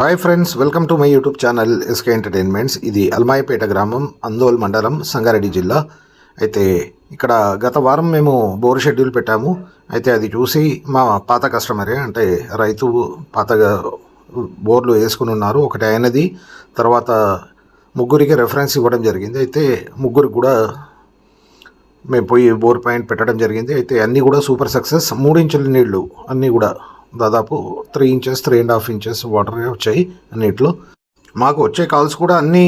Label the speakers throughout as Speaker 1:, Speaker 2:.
Speaker 1: Hi friends welcome to my YouTube channel SK entertainments ఇది అల్మాయిపేట గ్రామం అందోల్ మండలం సంగారెడ్డి జిల్లా. అయితే ఇక్కడ గత వారం మేము బోర్ షెడ్యూల్ పెట్టాము. అయితే అది చూసి మా పాత కస్టమరే అంటే రైతు పాతగా బోర్లు వేసుకుని ఉన్నారు. ఒకటి అయినది తర్వాత ముగ్గురికి రెఫరెన్స్ ఇవ్వడం జరిగింది. అయితే ముగ్గురికి కూడా మేము పోయి బోర్ పాయింట్ పెట్టడం జరిగింది. అయితే అన్నీ కూడా సూపర్ సక్సెస్ మూడు ఇంచుల నీళ్ళు అన్నీ కూడా దాదాపు three inches three and half inches water వచ్చాయి అన్నిట్లో మాకు వచ్చే కాల్స్ కూడా అన్నీ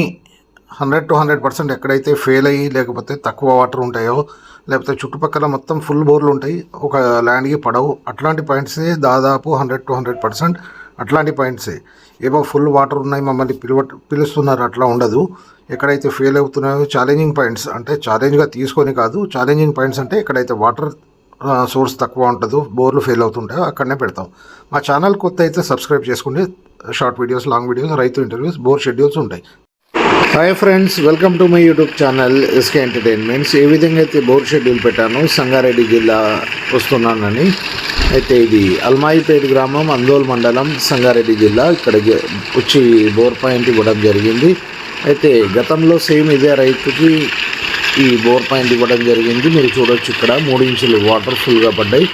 Speaker 1: హండ్రెడ్ టు హండ్రెడ్ పర్సెంట్ ఎక్కడైతే ఫెయిల్ అయ్యి లేకపోతే తక్కువ వాటర్ ఉంటాయో లేకపోతే చుట్టుపక్కల మొత్తం ఫుల్ బోర్లు ఉంటాయి ఒక ల్యాండ్కి పడవు. అట్లాంటి పాయింట్సే దాదాపు హండ్రెడ్ టు హండ్రెడ్ పర్సెంట్ అట్లాంటి పాయింట్సే ఏవో ఫుల్ వాటర్ ఉన్నాయి మమ్మల్ని పిలువ పిలుస్తున్నారు అట్లా ఉండదు. ఎక్కడైతే ఫెయిల్ అవుతున్నాయో ఛాలెంజింగ్ పాయింట్స్ అంటే ఛాలెంజ్గా తీసుకొని కాదు ఛాలెంజింగ్ పాయింట్స్ అంటే ఎక్కడైతే వాటర్ సోర్స్ తక్కువ ఉంటుందో బోర్లు ఫెయిల్ అవుతుంటాయి అక్కడనే పెడతాం. మా ఛానల్ కొత్త అయితే సబ్స్క్రైబ్ చేసుకుంటే షార్ట్ వీడియోస్ లాంగ్ వీడియోస్ రైతు ఇంటర్వ్యూస్ బోర్ షెడ్యూల్స్ ఉంటాయి. Hi friends welcome to my YouTube channel SK entertainments ఏ విధంగా అయితే బోర్ షెడ్యూల్ పెట్టాను సంగారెడ్డి జిల్లా వస్తున్నానని అయితే ఇది అల్మాయిపేట గ్రామం అందోల్ మండలం సంగారెడ్డి జిల్లా. ఇక్కడ వచ్చి బోర్ పాయింట్ ఇవ్వడం జరిగింది. అయితే గతంలో సేమ్ ఇదే రైతుకి ఈ బోర్ పాయింట్ ఇవ్వడం జరిగింది. మీరు చూడొచ్చు ఇక్కడ మూడు ఇంచులు వాటర్ ఫుల్గా పడ్డాయి.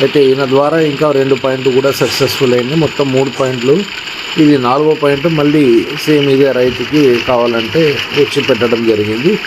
Speaker 1: అయితే ఈయన ద్వారా ఇంకా రెండు పాయింట్లు కూడా సక్సెస్ఫుల్ అయింది. మొత్తం మూడు పాయింట్లు. ఇది నాలుగో పాయింట్. మళ్ళీ సేమ్ ఇదే రైతుకి కావాలంటే వచ్చి పెట్టడం జరిగింది.